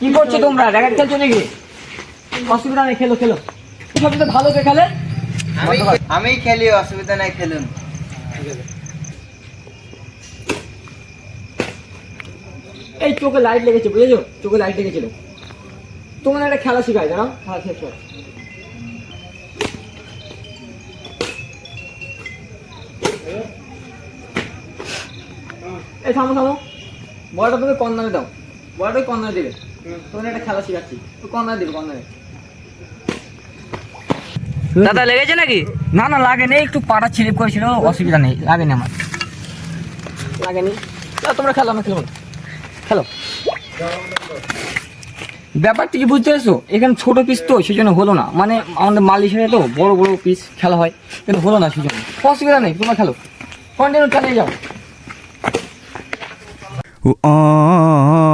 কি করছ তোমরা? র্যাকেট খেলছো নাকি? অসুবিধা নেই খেলো খেলো। সবচেয়ে ভালো কে খেলে? আমি খেলি অসুবিধা নাই খেলুন। এই চোখে লাইট লেগেছে বুঝেছ? চোখে লাইট লেগেছিল। তোমার একটা খেলা শেখায় জানো খেলা শেখ এই থামো থামো। বড়টা তুমি কর্নারে দাও। বড়টা কর্নারে দেবে। তোমার একটা খেলা শেখাচ্ছি। কর্নারে দেবে কর্নারে দাদা লেগেছে নাকি? না না লাগেনি। একটু পাড়া ছিলিপ করেছিল অসুবিধা নেই। লাগেনি আমার। লাগেনি? না, তোমরা খেলো আমি খেলব না। খেলো। ব্যাপারটা কি বুঝতে পেরেছ? এখানে ছোট পিস তো সেই জন্য হলো না। মানে আমাদের মাল হিসেবে তো বড় বড় পিস খেলা হয় কিন্তু হলো না সেই জন্য অসুবিধা নেই তোমরা খেলো। কন্টিনিউ চালিয়ে যাও। Ooh, oh, oh, oh.